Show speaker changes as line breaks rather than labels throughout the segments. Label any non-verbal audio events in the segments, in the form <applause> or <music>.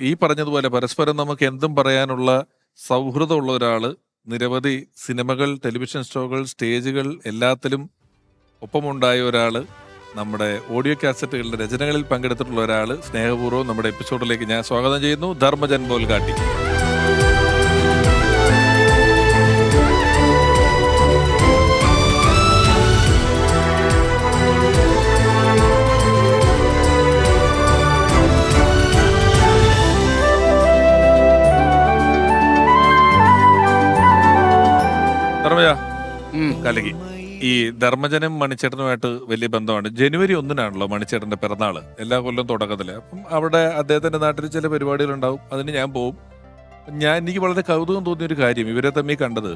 ഈ പറഞ്ഞതുപോലെ പരസ്പരം നമുക്ക് എന്തും പറയാനുള്ള സൗഹൃദമുള്ള ഒരാൾ നിരവധി സിനിമകൾ ടെലിവിഷൻ ഷോകൾ സ്റ്റേജുകൾ എല്ലാത്തിലും ഒപ്പമുണ്ടായ ഒരാൾ നമ്മുടെ ഓഡിയോ കാസറ്റുകളുടെ രചനകളിൽ പങ്കെടുത്തിട്ടുള്ള ഒരാൾ സ്നേഹപൂർവം നമ്മുടെ എപ്പിസോഡിലേക്ക് ഞാൻ സ്വാഗതം ചെയ്യുന്നു. ധർമ്മജൻ ബോൽഗാട്ടി ധർമ്മജ കലകി. ഈ ധർമ്മജനും മണിച്ചേട്ടനുമായിട്ട് വലിയ ബന്ധമാണ്. ജനുവരി ഒന്നിനാണല്ലോ മണിച്ചേട്ടന്റെ പിറന്നാൾ എല്ലാ കൊല്ലം തുടക്കത്തിൽ. അപ്പം അവിടെ അദ്ദേഹത്തിന്റെ നാട്ടിൽ ചില പരിപാടികൾ ഉണ്ടാവും അതിന് ഞാൻ പോവും. ഞാൻ എനിക്ക് വളരെ കൗതുകം തോന്നിയ ഒരു കാര്യം. ഇവരെ തമ്മിൽ കണ്ടത്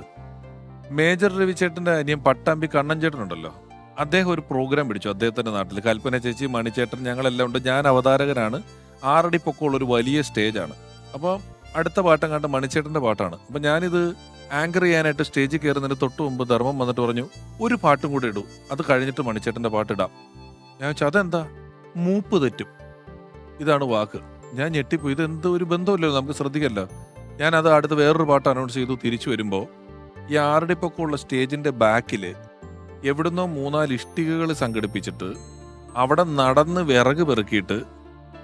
മേജർ രവിചേട്ടന്റെ അനിയൻ പട്ടാമ്പി കണ്ണൻ ചേട്ടനുണ്ടല്ലോ. അദ്ദേഹം ഒരു പ്രോഗ്രാം പിടിച്ചു അദ്ദേഹത്തിന്റെ നാട്ടിൽ കൽപ്പന ചേച്ചി മണിച്ചേട്ടൻ ഞങ്ങളെല്ലാം ഉണ്ട്. ഞാൻ അവതാരകനാണ്. ആറടി പൊക്കമുള്ള ഒരു വലിയ സ്റ്റേജാണ്. അപ്പോൾ അടുത്ത പാട്ടം കണ്ട മണിച്ചേട്ടന്റെ പാട്ടാണ്. അപ്പം ഞാനിത് ആങ്കർ ചെയ്യാനായിട്ട് സ്റ്റേജിൽ കയറുന്നതിന് തൊട്ട് മുമ്പ് ധർമ്മം വന്നിട്ട് പറഞ്ഞു ഒരു പാട്ടും കൂടെ ഇടൂ. അത് കഴിഞ്ഞിട്ട് മണിച്ചേട്ടന്റെ പാട്ട് ഇടാം. ഞാൻ വെച്ചാൽ അതെന്താ? മൂപ്പ് തെറ്റും. ഇതാണ് വാക്ക്. ഞാൻ ഞെട്ടിപ്പോയി ഇത് എന്ത് ഒരു ബന്ധമില്ലല്ലോ നമുക്ക് ശ്രദ്ധിക്കല്ല. ഞാൻ അത് അടുത്ത് വേറൊരു പാട്ട് അനൗൺസ് ചെയ്തു തിരിച്ചു വരുമ്പോൾ ഈ ആറടി പൊക്കമുള്ള സ്റ്റേജിന്റെ ബാക്കിൽ എവിടുന്നോ മൂന്നാൽ ഇഷ്ടികകൾ സംഘടിപ്പിച്ചിട്ട് അവിടെ നടന്ന് വിറക് പെറുക്കിയിട്ട്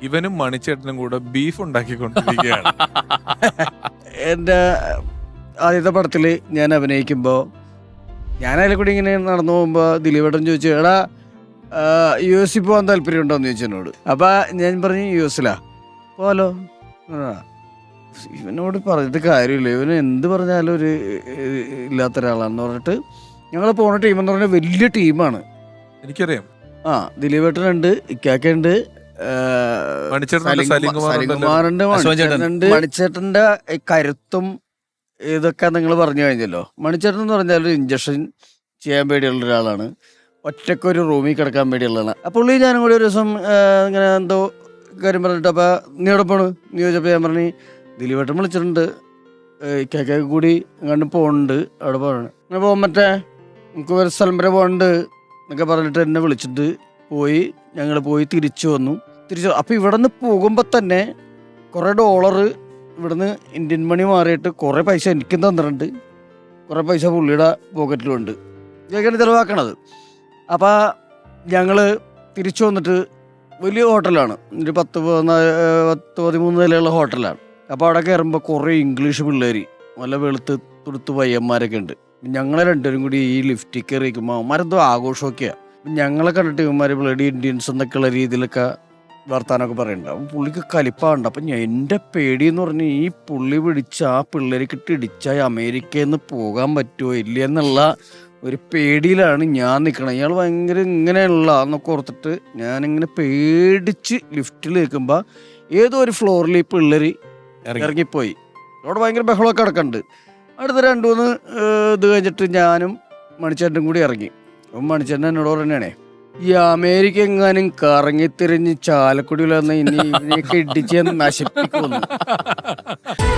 ഇവനും മണിച്ചേട്ടനും കൂടെ ബീഫ് ഉണ്ടാക്കിക്കൊണ്ടിരിക്കുകയാണ്.
എന്റെ ആദ്യത്തെ പടത്തിൽ ഞാൻ അഭിനയിക്കുമ്പോൾ ഞാൻ അതിൽ കൂടി ഇങ്ങനെ നടന്നു പോകുമ്പോൾ ദിലീപേട്ടൻ ചോദിച്ചു എടാ യു എസിൽ പോകാൻ താല്പര്യമുണ്ടോ എന്ന് ചോദിച്ചു എന്നോട്. അപ്പം ഞാൻ പറഞ്ഞു യു എസിലാ പോലോ. ഇവനോട് പറഞ്ഞിട്ട് കാര്യമില്ല. ഇവന് എന്ത് പറഞ്ഞാലും ഒരു ഇല്ലാത്ത ഒരാളാണെന്ന് പറഞ്ഞിട്ട് ഞങ്ങൾ പോണ ടീം എന്ന് പറഞ്ഞാൽ വലിയ ടീമാണ്
എനിക്കറിയാം.
ആ ദിലീപേട്ടനുണ്ട് ഇക്കാക്കുണ്ട് മണിച്ചേട്ടന്റെ കരുത്തും ഇതൊക്കെ നിങ്ങൾ പറഞ്ഞു കഴിഞ്ഞല്ലോ. മണിച്ചേട്ടൻ എന്ന് പറഞ്ഞാൽ ഒരു ഇഞ്ചക്ഷൻ ചെയ്യാൻ പേടിയുള്ള ഒരാളാണ്. ഒറ്റക്കൊരു റൂമിൽ കിടക്കാൻ പേടിയുള്ളതാണ്. അപ്പോൾ പുള്ളി ഞാനും കൂടി ഒരു ദിവസം ഇങ്ങനെ എന്തോ കാര്യം പറഞ്ഞിട്ട് അപ്പോൾ നീ എവിടെ പോണു? നീ ചോദിച്ചപ്പോൾ ഞാൻ പറഞ്ഞു ദിലീപേട്ടൻ വിളിച്ചിട്ടുണ്ട്. കേക്കെ കൂടി എങ്ങാണ്ട് പോകുന്നുണ്ട് അവിടെ പോകണം അങ്ങനെ പോകാൻ മറ്റേ നമുക്ക് ഒരു സ്ഥലം വരെ പോകണ്ട് എന്നൊക്കെ പറഞ്ഞിട്ട് എന്നെ വിളിച്ചിട്ട് പോയി. ഞങ്ങൾ പോയി തിരിച്ചു വന്നു. തിരിച്ചു അപ്പോൾ ഇവിടെ നിന്ന് പോകുമ്പോൾ തന്നെ കുറേ ഡോളർ ഇവിടുന്ന് ഇന്ത്യൻ മണി മാറിയിട്ട് കുറേ പൈസ എനിക്കും തന്നിട്ടുണ്ട്. കുറേ പൈസ പുള്ളിയുടെ പോക്കറ്റിലുണ്ട് ഇതൊക്കെയാണ് ചിലവാക്കണത്? അപ്പോൾ ഞങ്ങൾ തിരിച്ചു വന്നിട്ട് വലിയ ഹോട്ടലാണ്. ഒരു പത്ത് പതിനാല് പത്ത് പതിമൂന്ന് നിലയുള്ള ഹോട്ടലാണ്. അപ്പോൾ അവിടെ കയറുമ്പോൾ കുറേ ഇംഗ്ലീഷ് പിള്ളേർ നല്ല വെളുത്ത് തുടുത്ത് പയ്യന്മാരൊക്കെ ഉണ്ട്. ഞങ്ങളെ രണ്ടുപേരും കൂടി ഈ ലിഫ്റ്റിൽ കയറിയിരിക്കുമ്പോൾ അവന്മാരെന്തോ ആഘോഷമൊക്കെയാണ് ഞങ്ങളെ കണ്ടിട്ട് ഇവന്മാർ ബ്ലഡി ഇന്ത്യൻസ് എന്നൊക്കെയുള്ള രീതിയിലൊക്കെ വർത്താനമൊക്കെ പറയുന്നുണ്ട്. അപ്പം പുള്ളിക്ക് കലിപ്പാണ്ട് അപ്പം എന്റെ പേടി എന്ന് പറഞ്ഞ് ഈ പുള്ളി പിടിച്ച ആ പിള്ളേർക്കിട്ട് ഇടിച്ചാൽ അമേരിക്കയിൽ നിന്ന് പോകാൻ പറ്റുമോ ഇല്ല എന്നുള്ള ഒരു പേടിയിലാണ് ഞാൻ നിൽക്കണത് ഇയാൾ ഭയങ്കര ഇങ്ങനെയുള്ള എന്നൊക്കെ ഓർത്തിട്ട് ഞാനിങ്ങനെ പേടിച്ച് ലിഫ്റ്റിൽ നിൽക്കുമ്പോൾ ഏതോ ഒരു ഫ്ലോറിൽ ഈ പിള്ളേർ
ഇറങ്ങി.
ഇറങ്ങിപ്പോയി. അവിടെ ഭയങ്കര ബഹളമൊക്കെ കിടക്കുന്നുണ്ട് അടുത്ത രണ്ടു മൂന്ന് ഇത് കഴിഞ്ഞിട്ട് ഞാനും മണിച്ചേട്ടനും കൂടി ഇറങ്ങി. അപ്പം മണിച്ചേട്ടൻ എന്നോട് പറഞ്ഞാണേ ഈ അമേരിക്ക എങ്ങാനും കറങ്ങിത്തിരിഞ്ഞ് ചാലക്കുടിയിൽ ഇനി ഇവനെയൊക്കെ ഇടിച്ച് നശിപ്പിക്കുന്നു <laughs>